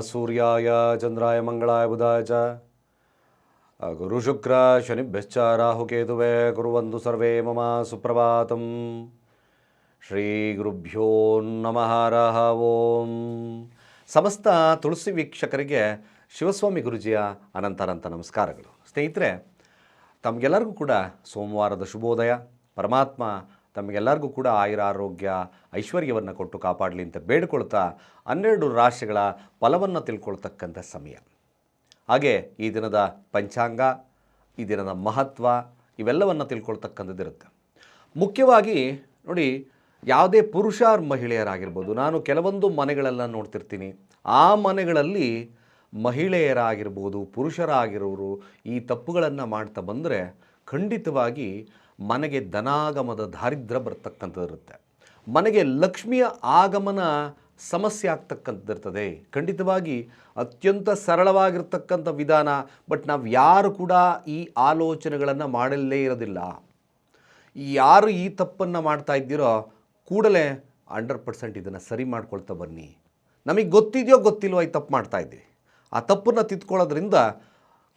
ಸೂರ್ಯಾಯ ಚಂದ್ರಾಯ ಮಂಗಳಾಯ ಬುಧಾಯ ಚ. ಗುರು ಶುಕ್ರ ಶನಿಭ್ಯಶ್ಚ ರಾಹುಕೇತುವೆ ಕುರುವಂದು ಸರ್ವೇ ಮಮ ಸುಪ್ರಭಾತಂ. ಶ್ರೀ ಗುರುಭ್ಯೋ ನಮಃ ರಾಹ ಓಂ. ಸಮಸ್ತ ತುಳಸಿ ವೀಕ್ಷಕರಿಗೆ ಶಿವಸ್ವಾಮಿ ಗುರುಜಿಯ ಅನಂತಾನಂತ ನಮಸ್ಕಾರಗಳು. ಸ್ನೇಹಿತರೆ, ತಮಗೆಲ್ಲರಿಗೂ ಕೂಡ ಸೋಮವಾರದ ಶುಭೋದಯ. ಪರಮಾತ್ಮ ತಮಗೆಲ್ಲರಿಗೂ ಕೂಡ ಆಯುರ ಆರೋಗ್ಯ ಐಶ್ವರ್ಯವನ್ನು ಕೊಟ್ಟು ಕಾಪಾಡಲಿ ಅಂತ ಬೇಡ್ಕೊಳ್ತಾ ಹನ್ನೆರಡು ರಾಶಿಗಳ ಫಲವನ್ನು ತಿಳ್ಕೊಳ್ತಕ್ಕಂಥ ಸಮಯ. ಹಾಗೆ ಈ ದಿನದ ಪಂಚಾಂಗ, ಈ ದಿನದ ಮಹತ್ವ ಇವೆಲ್ಲವನ್ನು ತಿಳ್ಕೊಳ್ತಕ್ಕಂಥದ್ದಿರುತ್ತೆ ಮುಖ್ಯವಾಗಿ ನೋಡಿ, ಯಾವುದೇ ಪುರುಷ ಮಹಿಳೆಯರಾಗಿರ್ಬೋದು, ನಾನು ಕೆಲವೊಂದು ಮನೆಗಳೆಲ್ಲ ನೋಡ್ತಿರ್ತೀನಿ. ಆ ಮನೆಗಳಲ್ಲಿ ಮಹಿಳೆಯರಾಗಿರ್ಬೋದು, ಪುರುಷರಾಗಿರೋರು ಈ ತಪ್ಪುಗಳನ್ನು ಮಾಡ್ತಾ ಬಂದರೆ ಖಂಡಿತವಾಗಿ ಮನೆಗೆ ಧನಾಗಮದ ದಾರಿದ್ರ್ಯ ಬರ್ತಕ್ಕಂಥದ್ದಿರುತ್ತೆ ಮನೆಗೆ ಲಕ್ಷ್ಮಿಯ ಆಗಮನ ಸಮಸ್ಯೆ ಆಗ್ತಕ್ಕಂಥದ್ದಿರ್ತದೆ ಖಂಡಿತವಾಗಿ ಅತ್ಯಂತ ಸರಳವಾಗಿರ್ತಕ್ಕಂಥ ವಿಧಾನ, ಬಟ್ ನಾವು ಯಾರು ಕೂಡ ಈ ಆಲೋಚನೆಗಳನ್ನು ಮಾಡಲೇ ಇರೋದಿಲ್ಲ. ಯಾರು ಈ ತಪ್ಪನ್ನು ಮಾಡ್ತಾ ಇದ್ದೀರೋ ಕೂಡಲೇ ಹಂಡ್ರೆಡ್ ಪರ್ಸೆಂಟ್ ಇದನ್ನು ಸರಿ ಮಾಡ್ಕೊಳ್ತಾ ಬನ್ನಿ. ನಮಗೆ ಗೊತ್ತಿದೆಯೋ ಗೊತ್ತಿಲ್ವೋ ಈ ತಪ್ಪು ಮಾಡ್ತಾ ಇದ್ದೀವಿ. ಆ ತಪ್ಪನ್ನು ತಿದ್ಕೊಳ್ಳೋದ್ರಿಂದ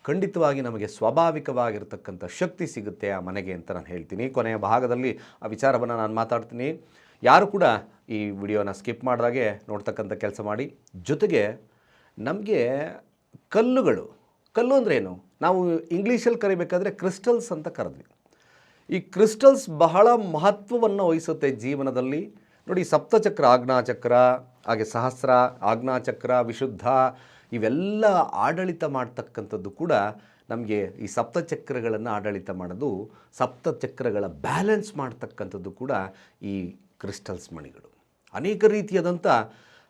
ಖಂಡಿತವಾಗಿ ನಮಗೆ ಸ್ವಾಭಾವಿಕವಾಗಿರ್ತಕ್ಕಂಥ ಶಕ್ತಿ ಸಿಗುತ್ತೆ ಆ ಮನೆಗೆ ಅಂತ ನಾನು ಹೇಳ್ತೀನಿ. ಕೊನೆಯ ಭಾಗದಲ್ಲಿ ಆ ವಿಚಾರವನ್ನು ನಾನು ಮಾತಾಡ್ತೀನಿ. ಯಾರು ಕೂಡ ಈ ವಿಡಿಯೋನ ಸ್ಕಿಪ್ ಮಾಡಿದಾಗೆ ನೋಡ್ತಕ್ಕಂಥ ಕೆಲಸ ಮಾಡಿ. ಜೊತೆಗೆ ನಮಗೆ ಕಲ್ಲುಗಳು, ಕಲ್ಲು ಅಂದ್ರೇನು ನಾವು ಇಂಗ್ಲೀಷಲ್ಲಿ ಕರಿಬೇಕಾದ್ರೆ ಕ್ರಿಸ್ಟಲ್ಸ್ ಅಂತ ಕರೆದ್ವಿ. ಈ ಕ್ರಿಸ್ಟಲ್ಸ್ ಬಹಳ ಮಹತ್ವವನ್ನು ವಹಿಸುತ್ತೆ ಜೀವನದಲ್ಲಿ. ನೋಡಿ, ಸಪ್ತಚಕ್ರ, ಆಜ್ಞಾಚಕ್ರ, ಹಾಗೆ ಸಹಸ್ರ, ಆಜ್ಞಾಚಕ್ರ, ವಿಶುದ್ಧ ಇವೆಲ್ಲ ಆಡಳಿತ ಮಾಡ್ತಕ್ಕಂಥದ್ದು ಕೂಡ ನಮಗೆ ಈ ಸಪ್ತಚಕ್ರಗಳನ್ನು ಆಡಳಿತ ಮಾಡೋದು ಸಪ್ತಚಕ್ರಗಳ ಬ್ಯಾಲೆನ್ಸ್ ಮಾಡ್ತಕ್ಕಂಥದ್ದು ಕೂಡ ಈ ಕ್ರಿಸ್ಟಲ್ಸ್ ಮಣಿಗಳು ಅನೇಕ ರೀತಿಯಾದಂಥ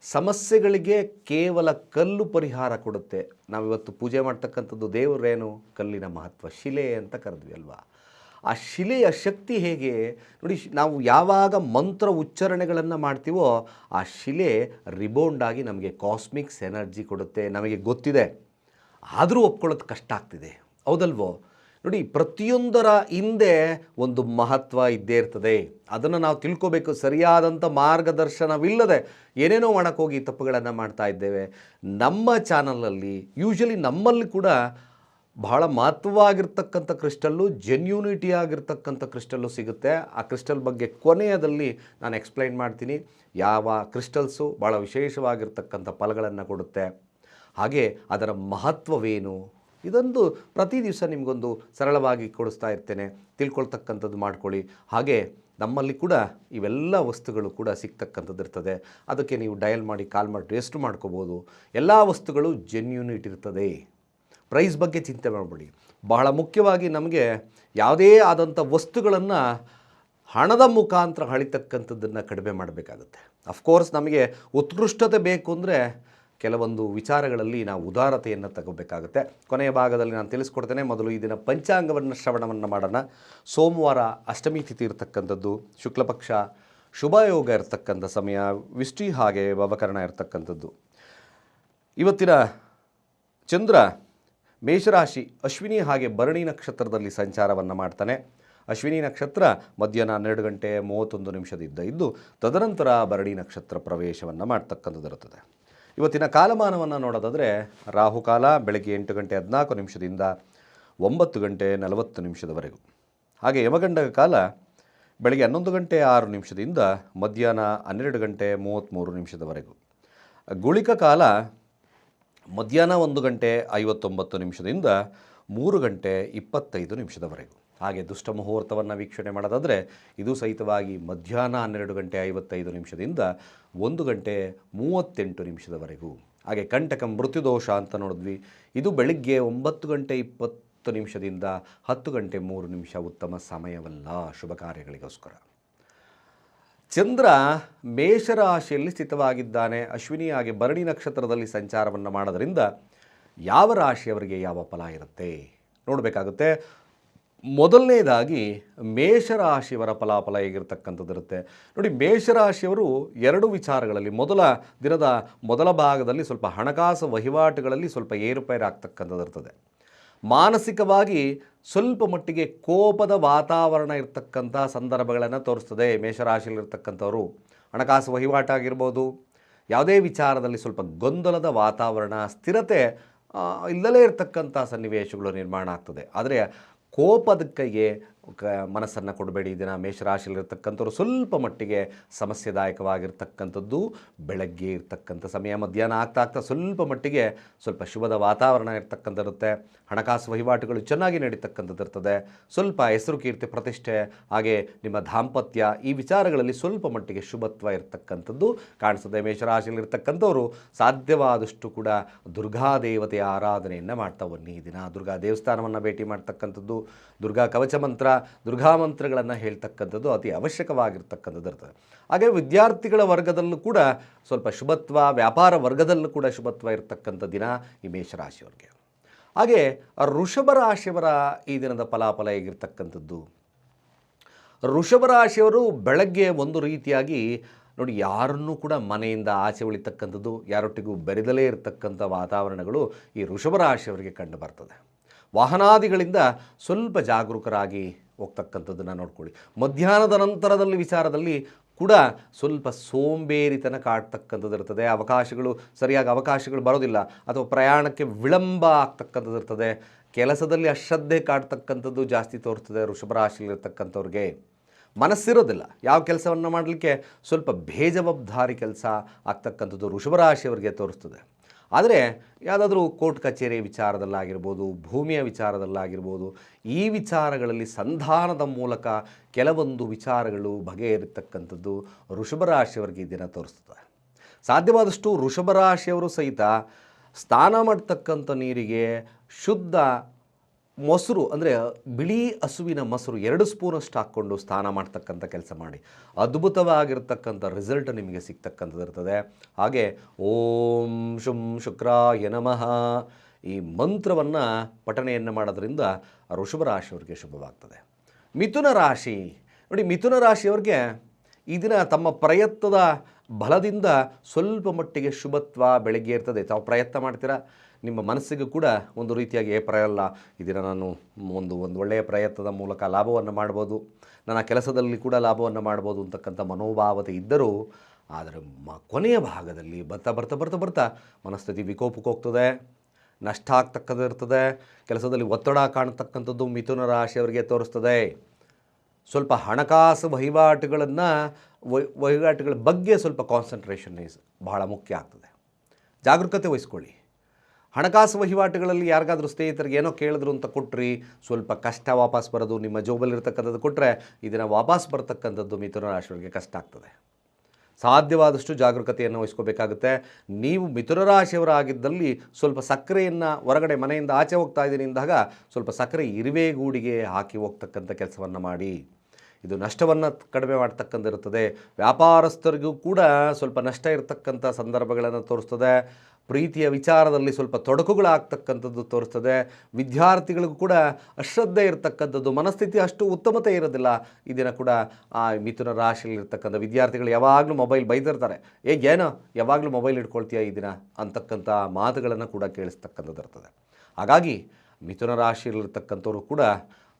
ಸಮಸ್ಯೆಗಳಿಗೆ ಕೇವಲ ಕಲ್ಲು ಪರಿಹಾರ ಕೊಡುತ್ತೆ. ನಾವಿವತ್ತು ಪೂಜೆ ಮಾಡ್ತಕ್ಕಂಥದ್ದು ದೇವರೇನು? ಕಲ್ಲಿನ ಮಹತ್ವ ಶಿಲೆ ಅಂತ ಕರೆದ್ವಿ ಅಲ್ವಾ? ಆ ಶಿಲೆಯ ಶಕ್ತಿ ಹೇಗೆ? ನೋಡಿ ನಾವು ಯಾವಾಗ ಮಂತ್ರ ಉಚ್ಚಾರಣೆಗಳನ್ನು ಮಾಡ್ತೀವೋ ಆ ಶಿಲೆ ರಿಬೌಂಡ್ ಆಗಿ ನಮಗೆ ಕಾಸ್ಮಿಕ್ಸ್ ಎನರ್ಜಿ ಕೊಡುತ್ತೆ, ನಮಗೆ ಗೊತ್ತಿದೆ. ಆದರೂ ಒಪ್ಕೊಳ್ಳೋದು ಕಷ್ಟ ಆಗ್ತಿದೆ. ಹೌದಲ್ವೋ? ನೋಡಿ, ಪ್ರತಿಯೊಂದರ ಹಿಂದೆ ಒಂದು ಮಹತ್ವ ಇದ್ದೇ ಇರ್ತದೆ. ಅದನ್ನು ನಾವು ತಿಳ್ಕೋಬೇಕು. ಸರಿಯಾದಂಥ ಮಾರ್ಗದರ್ಶನವಿಲ್ಲದೆ ಏನೇನೋ ಮಾಡೋಕ್ಕೋಗಿ ತಪ್ಪುಗಳನ್ನು ಮಾಡ್ತಾ ಇದ್ದೇವೆ. ನಮ್ಮ ಚಾನಲಲ್ಲಿ ಯೂಶಲಿ ನಮ್ಮಲ್ಲಿ ಕೂಡ ಬಹಳ ಮಹತ್ವವಾಗಿರ್ತಕ್ಕಂಥ ಕ್ರಿಸ್ಟಲ್ಲು ಜೆನ್ಯೂನಿಟಿ ಆಗಿರ್ತಕ್ಕಂಥ ಕ್ರಿಸ್ಟಲ್ಲು ಸಿಗುತ್ತೆ. ಆ ಕ್ರಿಸ್ಟಲ್ ಬಗ್ಗೆ ಕೊನೆಯದಲ್ಲಿ ನಾನು ಎಕ್ಸ್ಪ್ಲೈನ್ ಮಾಡ್ತೀನಿ ಯಾವ ಕ್ರಿಸ್ಟಲ್ಸು ಭಾಳ ವಿಶೇಷವಾಗಿರ್ತಕ್ಕಂಥ ಫಲಗಳನ್ನು ಕೊಡುತ್ತೆ. ಹಾಗೆ ಅದರ ಮಹತ್ವವೇನು? ಇದೊಂದು ಪ್ರತಿ ದಿವಸ ನಿಮಗೊಂದು ಸರಳವಾಗಿ ಕೊಡಿಸ್ತಾ ಇರ್ತೇನೆ. ತಿಳ್ಕೊಳ್ತಕ್ಕಂಥದ್ದು ಮಾಡ್ಕೊಳ್ಳಿ. ಹಾಗೆ ನಮ್ಮಲ್ಲಿ ಕೂಡ ಇವೆಲ್ಲ ವಸ್ತುಗಳು ಕೂಡ ಸಿಗ್ತಕ್ಕಂಥದ್ದು ಇರ್ತದೆ. ಅದಕ್ಕೆ ನೀವು ಡಯಲ್ ಮಾಡಿ ಕಾಲ್ ಮಾಡಿ ಟೇಸ್ಟ್ ಮಾಡ್ಕೋಬೋದು. ಎಲ್ಲ ವಸ್ತುಗಳು ಜೆನ್ಯೂನಿಟಿ ಇರ್ತದೆ. ಪ್ರೈಸ್ ಬಗ್ಗೆ ಚಿಂತೆ ಮಾಡಬೇಡಿ. ಬಹಳ ಮುಖ್ಯವಾಗಿ ನಮಗೆ ಯಾವುದೇ ಆದಂಥ ವಸ್ತುಗಳನ್ನು ಹಣದ ಮುಖಾಂತರ ಹಳಿತಕ್ಕಂಥದ್ದನ್ನು ಕಡಿಮೆ ಮಾಡಬೇಕಾಗುತ್ತೆ. ಅಫ್ಕೋರ್ಸ್ ನಮಗೆ ಉತ್ಕೃಷ್ಟತೆ ಬೇಕು ಅಂದರೆ ಕೆಲವೊಂದು ವಿಚಾರಗಳಲ್ಲಿ ನಾವು ಉದಾರತೆಯನ್ನು ತಗೋಬೇಕಾಗುತ್ತೆ. ಕೊನೆಯ ಭಾಗದಲ್ಲಿ ನಾನು ತಿಳಿಸ್ಕೊಡ್ತೇನೆ, ಮೊದಲು ಈ ದಿನ ಪಂಚಾಂಗವನ್ನು ಶ್ರವಣವನ್ನು ಮಾಡೋಣ. ಸೋಮವಾರ ಅಷ್ಟಮಿ ತಿಥಿ ಇರತಕ್ಕಂಥದ್ದು, ಶುಕ್ಲಪಕ್ಷ ಶುಭಯೋಗ ಇರತಕ್ಕಂಥ ಸಮಯ ವಿಷ್ಟಿ ಹಾಗೆ ಅವಕರಣ ಇರತಕ್ಕಂಥದ್ದು. ಇವತ್ತಿನ ಚಂದ್ರ ಮೇಷರಾಶಿ ಅಶ್ವಿನಿ ಹಾಗೆ ಭರಣಿ ನಕ್ಷತ್ರದಲ್ಲಿ ಸಂಚಾರವನ್ನು ಮಾಡ್ತಾನೆ. ಅಶ್ವಿನಿ ನಕ್ಷತ್ರ ಮಧ್ಯಾಹ್ನ ಹನ್ನೆರಡು ಗಂಟೆ ಮೂವತ್ತೊಂದು ನಿಮಿಷದಿದ್ದ ಇದ್ದು, ತದನಂತರ ಭರಣಿ ನಕ್ಷತ್ರ ಪ್ರವೇಶವನ್ನು ಮಾಡ್ತಕ್ಕಂಥದ್ದು ಇರುತ್ತದೆ. ಇವತ್ತಿನ ಕಾಲಮಾನವನ್ನು ನೋಡೋದಾದರೆ ರಾಹುಕಾಲ ಬೆಳಗ್ಗೆ ಎಂಟು ಗಂಟೆ ಹದಿನಾಲ್ಕು ನಿಮಿಷದಿಂದ ಒಂಬತ್ತು ಗಂಟೆ ನಲವತ್ತು ನಿಮಿಷದವರೆಗೂ. ಹಾಗೆ ಯಮಗಂಡ ಕಾಲ ಬೆಳಗ್ಗೆ ಹನ್ನೊಂದು ಗಂಟೆ ಆರು ನಿಮಿಷದಿಂದ ಮಧ್ಯಾಹ್ನ ಹನ್ನೆರಡು ಗಂಟೆ ಮೂವತ್ತ್ಮೂರು ನಿಮಿಷದವರೆಗೂ. ಗುಳಿಕ ಕಾಲ ಮಧ್ಯಾಹ್ನ ಒಂದು ಗಂಟೆ ಐವತ್ತೊಂಬತ್ತು ನಿಮಿಷದಿಂದ ಮೂರು ಗಂಟೆ ಇಪ್ಪತ್ತೈದು ನಿಮಿಷದವರೆಗೂ. ಹಾಗೆ ದುಷ್ಟ ಮುಹೂರ್ತವನ್ನು ವೀಕ್ಷಣೆ ಮಾಡೋದಾದರೆ, ಇದು ಸಹಿತವಾಗಿ ಮಧ್ಯಾಹ್ನ ಹನ್ನೆರಡು ಗಂಟೆ ಐವತ್ತೈದು ನಿಮಿಷದಿಂದ ಒಂದು ಗಂಟೆ ಮೂವತ್ತೆಂಟು ನಿಮಿಷದವರೆಗೂ. ಹಾಗೆ ಕಂಟಕ ಮೃತ್ಯುದೋಷ ಅಂತ ನೋಡಿದ್ವಿ. ಇದು ಬೆಳಿಗ್ಗೆ ಒಂಬತ್ತು ಗಂಟೆ ಇಪ್ಪತ್ತು ನಿಮಿಷದಿಂದ ಹತ್ತು ಗಂಟೆ ಮೂರು ನಿಮಿಷ ಉತ್ತಮ ಸಮಯವಲ್ಲ. ಶುಭ ಕಾರ್ಯಗಳಿಗೋಸ್ಕರ. ಚಂದ್ರ ಮೇಷರಾಶಿಯಲ್ಲಿ ಸ್ಥಿತವಾಗಿದ್ದಾನೆ. ಅಶ್ವಿನಿಯಾಗಿ ಭರಣಿ ನಕ್ಷತ್ರದಲ್ಲಿ ಸಂಚಾರವನ್ನು ಮಾಡೋದರಿಂದ ಯಾವ ರಾಶಿಯವರಿಗೆ ಯಾವ ಫಲ ಇರುತ್ತೆ? ನೋಡಬೇಕಾಗುತ್ತೆ. ಮೊದಲನೇದಾಗಿ ಮೇಷರಾಶಿಯವರ ಫಲಾಫಲ ಹೇಗಿರ್ತಕ್ಕಂಥದ್ದು ಇರುತ್ತೆ. ನೋಡಿ, ಮೇಷರಾಶಿಯವರು ಎರಡು ವಿಚಾರಗಳಲ್ಲಿ ಮೊದಲ ದಿನದ ಮೊದಲ ಭಾಗದಲ್ಲಿ ಸ್ವಲ್ಪ ಹಣಕಾಸು ವಹಿವಾಟುಗಳಲ್ಲಿ ಸ್ವಲ್ಪ ಏರುಪೇರು ಆಗ್ತಕ್ಕಂಥದ್ದು ಇರ್ತದೆ. ಮಾನಸಿಕವಾಗಿ ಸ್ವಲ್ಪ ಮಟ್ಟಿಗೆ ಕೋಪದ ವಾತಾವರಣ ಇರತಕ್ಕಂಥ ಸಂದರ್ಭಗಳನ್ನು ತೋರಿಸ್ತದೆ ಮೇಷರಾಶಿಯಲ್ಲಿರ್ತಕ್ಕಂಥವ್ರು. ಹಣಕಾಸು ವಹಿವಾಟಾಗಿರ್ಬೋದು ಯಾವುದೇ ವಿಚಾರದಲ್ಲಿ ಸ್ವಲ್ಪ ಗೊಂದಲದ ವಾತಾವರಣ, ಸ್ಥಿರತೆ ಇಲ್ಲದೇ ಇರತಕ್ಕಂಥ ಸನ್ನಿವೇಶಗಳು ನಿರ್ಮಾಣ ಆಗ್ತದೆ. ಆದರೆ ಕೋಪದ ಕೈಗೆ ಕ, ಮನಸ್ಸನ್ನು ಕೊಡಬೇಡಿ. ದಿನ ಮೇಷರಾಶಿಯಲ್ಲಿರ್ತಕ್ಕಂಥವ್ರು ಸ್ವಲ್ಪ ಮಟ್ಟಿಗೆ ಸಮಸ್ಯೆದಾಯಕವಾಗಿರ್ತಕ್ಕಂಥದ್ದು ಬೆಳಗ್ಗೆ ಇರ್ತಕ್ಕಂಥ ಸಮಯ. ಮಧ್ಯಾಹ್ನ ಆಗ್ತಾ ಆಗ್ತಾ ಸ್ವಲ್ಪ ಮಟ್ಟಿಗೆ ಸ್ವಲ್ಪ ಶುಭದ ವಾತಾವರಣ ಇರ್ತಕ್ಕಂಥದ್ದಿರುತ್ತೆ. ಹಣಕಾಸು ವಹಿವಾಟುಗಳು ಚೆನ್ನಾಗಿ ನಡೀತಕ್ಕಂಥದ್ದು ಇರ್ತದೆ ಸ್ವಲ್ಪ ಹೆಸರು ಕೀರ್ತಿ, ಪ್ರತಿಷ್ಠೆ, ಹಾಗೆ ನಿಮ್ಮ ದಾಂಪತ್ಯ ಈ ವಿಚಾರಗಳಲ್ಲಿ ಸ್ವಲ್ಪ ಮಟ್ಟಿಗೆ ಶುಭತ್ವ ಇರತಕ್ಕಂಥದ್ದು ಕಾಣಿಸ್ತದೆ ಮೇಷರಾಶಿಯಲ್ಲಿರ್ತಕ್ಕಂಥವ್ರು ಸಾಧ್ಯವಾದಷ್ಟು ಕೂಡ ದುರ್ಗಾದೇವತೆಯ ಆರಾಧನೆಯನ್ನು ಮಾಡ್ತಾ ಬನ್ನಿ ಈ ದಿನ. ದುರ್ಗಾ ದೇವಸ್ಥಾನವನ್ನು ಭೇಟಿ ಮಾಡ್ತಕ್ಕಂಥದ್ದು, ದುರ್ಗಾ ಕವಚ ಮಂತ್ರ ದುರ್ಗಾ ಮಂತ್ರಗಳನ್ನು ಹೇಳ್ತಕ್ಕಂಥದ್ದು ಅತಿ ಅವಶ್ಯಕವಾಗಿರ್ತಕ್ಕಂಥದ್ದು ಇರ್ತದೆ. ಹಾಗೆ ವಿದ್ಯಾರ್ಥಿಗಳ ವರ್ಗದಲ್ಲೂ ಕೂಡ ಸ್ವಲ್ಪ ಶುಭತ್ವ, ವ್ಯಾಪಾರ ವರ್ಗದಲ್ಲೂ ಕೂಡ ಶುಭತ್ವ ಇರತಕ್ಕಂಥ ದಿನ ಈ ಮೇಷರಾಶಿಯವರಿಗೆ. ಹಾಗೆ ಋಷಭ ರಾಶಿಯವರ ಈ ದಿನದ ಫಲಾಫಲ ಹೇಗಿರ್ತಕ್ಕಂಥದ್ದು? ಋಷಭ ರಾಶಿಯವರು ಬೆಳಗ್ಗೆ ಒಂದು ರೀತಿಯಾಗಿ ನೋಡಿ ಯಾರನ್ನೂ ಕೂಡ ಮನೆಯಿಂದ ಆಚೆ ಉಳಿತಕ್ಕಂಥದ್ದು, ಯಾರೊಟ್ಟಿಗೂ ಬೆರೆದಲೇ ಇರತಕ್ಕಂಥ ವಾತಾವರಣಗಳು ಈ ಋಷಭ ರಾಶಿಯವರಿಗೆ ಕಂಡು ಬರ್ತದೆ. ವಾಹನಾದಿಗಳಿಂದ ಸ್ವಲ್ಪ ಜಾಗರೂಕರಾಗಿ ಹೋಗ್ತಕ್ಕಂಥದ್ದನ್ನು ನೋಡ್ಕೊಳ್ಳಿ. ಮಧ್ಯಾಹ್ನದ ನಂತರದಲ್ಲಿ ವಿಚಾರದಲ್ಲಿ ಕೂಡ ಸ್ವಲ್ಪ ಸೋಂಬೇರಿತನ ಕಾಡ್ತಕ್ಕಂಥದ್ದು ಇರ್ತದೆ. ಅವಕಾಶಗಳು, ಸರಿಯಾಗಿ ಅವಕಾಶಗಳು ಬರೋದಿಲ್ಲ. ಅಥವಾ ಪ್ರಯಾಣಕ್ಕೆ ವಿಳಂಬ ಆಗ್ತಕ್ಕಂಥದ್ದು ಇರ್ತದೆ. ಕೆಲಸದಲ್ಲಿ ಅಶ್ರದ್ಧೆ ಕಾಡ್ತಕ್ಕಂಥದ್ದು ಜಾಸ್ತಿ ತೋರ್ತದೆ ವೃಷಭ ರಾಶಿಯಲ್ಲಿರ್ತಕ್ಕಂಥವ್ರಿಗೆ ಮನಸ್ಸಿರೋದಿಲ್ಲ. ಯಾವ ಕೆಲಸವನ್ನು ಮಾಡಲಿಕ್ಕೆ ಸ್ವಲ್ಪ ಬೇಜವಾಬ್ದಾರಿ ಕೆಲಸ ಆಗ್ತಕ್ಕಂಥದ್ದು ವೃಷಭ ರಾಶಿಯವರಿಗೆ ತೋರಿಸ್ತದೆ ಆದರೆ ಯಾವುದಾದ್ರೂ ಕೋರ್ಟ್ ಕಚೇರಿ ವಿಚಾರದಲ್ಲಾಗಿರ್ಬೋದು, ಭೂಮಿಯ ವಿಚಾರದಲ್ಲಾಗಿರ್ಬೋದು, ಈ ವಿಚಾರಗಳಲ್ಲಿ ಸಂಧಾನದ ಮೂಲಕ ಕೆಲವೊಂದು ವಿಚಾರಗಳು ಬಗೆಹರಿತಕ್ಕಂಥದ್ದು ಈ ದಿನ ತೋರಿಸ್ತದೆ. ಸಾಧ್ಯವಾದಷ್ಟು ಋಷಭ ರಾಶಿಯವರು ಸಹಿತ ಸ್ನಾನ ಮಾಡ್ತಕ್ಕಂಥ ನೀರಿಗೆ ಶುದ್ಧ ಮೊಸರು ಅಂದರೆ ಬಿಳಿ ಹಸುವಿನ ಮೊಸರು ಎರಡು ಸ್ಪೂನಷ್ಟು ಹಾಕ್ಕೊಂಡು ಸ್ನಾನ ಮಾಡ್ತಕ್ಕಂಥ ಕೆಲಸ ಮಾಡಿ. ಅದ್ಭುತವಾಗಿರ್ತಕ್ಕಂಥ ರಿಸಲ್ಟ್ ನಿಮಗೆ ಸಿಗ್ತಕ್ಕಂಥದ್ದು ಇರ್ತದೆ. ಹಾಗೆ ಓಂ ಶುಂ ಶುಕ್ರಾಯ ನಮಃ. ಈ ಮಂತ್ರವನ್ನು ಪಠಣೆಯನ್ನು ಮಾಡೋದ್ರಿಂದ ಋಷಭ ರಾಶಿಯವ್ರಿಗೆ ಶುಭವಾಗ್ತದೆ. ಮಿಥುನ ರಾಶಿ. ನೋಡಿ, ಮಿಥುನ ರಾಶಿಯವ್ರಿಗೆ ಈ ದಿನ ತಮ್ಮ ಪ್ರಯತ್ನದ ಬಲದಿಂದ ಸ್ವಲ್ಪ ಮಟ್ಟಿಗೆ ಶುಭತ್ವ, ಬೆಳಗ್ಗೆ ಇರ್ತದೆ. ತಾವು ಪ್ರಯತ್ನ ಮಾಡ್ತೀರಾ? ನಿಮ್ಮ ಮನಸ್ಸಿಗೂ ಕೂಡ ಒಂದು ರೀತಿಯಾಗಿ, ಏ ಪ್ರಯಲ್ಲ ಇದನ್ನು ದಿನ ನಾನು ಒಂದು ಒಂದು ಒಳ್ಳೆಯ ಪ್ರಯತ್ನದ ಮೂಲಕ ಲಾಭವನ್ನು ಮಾಡ್ಬೋದು. ನನ್ನ ಕೆಲಸದಲ್ಲಿ ಕೂಡ ಲಾಭವನ್ನು ಮಾಡ್ಬೋದು ಅಂತಕ್ಕಂಥ ಮನೋಭಾವತೆ ಇದ್ದರೂ, ಆದರೆ ಮ, ಕೊನೆಯ ಭಾಗದಲ್ಲಿ ಬರ್ತಾ ಬರ್ತಾ ಬರ್ತಾ ಬರ್ತಾ ಮನಸ್ಥಿತಿ ವಿಕೋಪಕ್ಕೆ ಹೋಗ್ತದೆ. ನಷ್ಟ ಆಗ್ತಕ್ಕದ್ದು ಇರ್ತದೆ. ಕೆಲಸದಲ್ಲಿ ಒತ್ತಡ ಕಾಣತಕ್ಕಂಥದ್ದು ಮಿಥುನ ರಾಶಿಯವರಿಗೆ ತೋರಿಸ್ತದೆ. ಸ್ವಲ್ಪ ಹಣಕಾಸು ವಹಿವಾಟುಗಳನ್ನು ವಹಿವಾಟುಗಳ ಬಗ್ಗೆ ಸ್ವಲ್ಪ ಕಾನ್ಸಂಟ್ರೇಷನ್ ಬಹಳ ಮುಖ್ಯ ಆಗ್ತದೆ. ಜಾಗರೂಕತೆ ವಹಿಸ್ಕೊಳ್ಳಿ. ಹಣಕಾಸು ವಹಿವಾಟುಗಳಲ್ಲಿ ಯಾರಿಗಾದರೂ ಸ್ನೇಹಿತರಿಗೆ ಏನೋ ಕೇಳಿದ್ರು ಅಂತ ಕೊಟ್ರಿ, ಸ್ವಲ್ಪ ಕಷ್ಟ ವಾಪಸ್ ಬರೋದು ನಿಮ್ಮ ಜೋಬಲ್ಲಿರ್ತಕ್ಕಂಥದ್ದು ಕೊಟ್ಟರೆ ಇದನ್ನು ವಾಪಸ್ ಬರ್ತಕ್ಕಂಥದ್ದು ಮಿಥುನ ರಾಶಿಯವರಿಗೆ ಕಷ್ಟ ಆಗ್ತದೆ. ಸಾಧ್ಯವಾದಷ್ಟು ಜಾಗರೂಕತೆಯನ್ನು ವಹಿಸ್ಕೋಬೇಕಾಗುತ್ತೆ. ನೀವು ಮಿಥುನ ರಾಶಿಯವರಾಗಿದ್ದಲ್ಲಿ ಸ್ವಲ್ಪ ಸಕ್ಕರೆಯನ್ನು ಹೊರಗಡೆ ಮನೆಯಿಂದ ಆಚೆ ಹೋಗ್ತಾ ಇದ್ದೀನಿ ಅಂದಾಗ ಸ್ವಲ್ಪ ಸಕ್ಕರೆ ಇರುವೆ ಗೂಡಿಗೆ ಹಾಕಿ ಹೋಗ್ತಕ್ಕಂಥ ಕೆಲಸವನ್ನು ಮಾಡಿ. ಇದು ನಷ್ಟವನ್ನು ಕಡಿಮೆ ಮಾಡ್ತಕ್ಕಂಥಿರುತ್ತದೆ ವ್ಯಾಪಾರಸ್ಥರಿಗೂ ಕೂಡ ಸ್ವಲ್ಪ ನಷ್ಟ ಇರತಕ್ಕಂಥ ಸಂದರ್ಭಗಳನ್ನು ತೋರಿಸ್ತದೆ. ಪ್ರೀತಿಯ ವಿಚಾರದಲ್ಲಿ ಸ್ವಲ್ಪ ತೊಡಕುಗಳಾಗ್ತಕ್ಕಂಥದ್ದು ತೋರಿಸ್ತದೆ. ವಿದ್ಯಾರ್ಥಿಗಳಿಗೂ ಕೂಡ ಅಶ್ರದ್ಧೆ ಇರತಕ್ಕಂಥದ್ದು, ಮನಸ್ಥಿತಿ ಅಷ್ಟು ಉತ್ತಮತೆ ಇರೋದಿಲ್ಲ. ಈ ಕೂಡ ಆ ಮಿಥುನ ರಾಶಿಯಲ್ಲಿರ್ತಕ್ಕಂಥ ವಿದ್ಯಾರ್ಥಿಗಳು ಯಾವಾಗಲೂ ಮೊಬೈಲ್ ಬೈದಿರ್ತಾರೆ. ಏನೋ ಯಾವಾಗಲೂ ಮೊಬೈಲ್ ಇಟ್ಕೊಳ್ತೀಯ ಈ ದಿನ? ಅಂತಕ್ಕಂಥ ಮಾತುಗಳನ್ನು ಕೂಡ ಕೇಳಿಸ್ತಕ್ಕಂಥದ್ದು ಇರ್ತದೆ ಹಾಗಾಗಿ ಮಿಥುನ ರಾಶಿಯಲ್ಲಿರ್ತಕ್ಕಂಥವ್ರು ಕೂಡ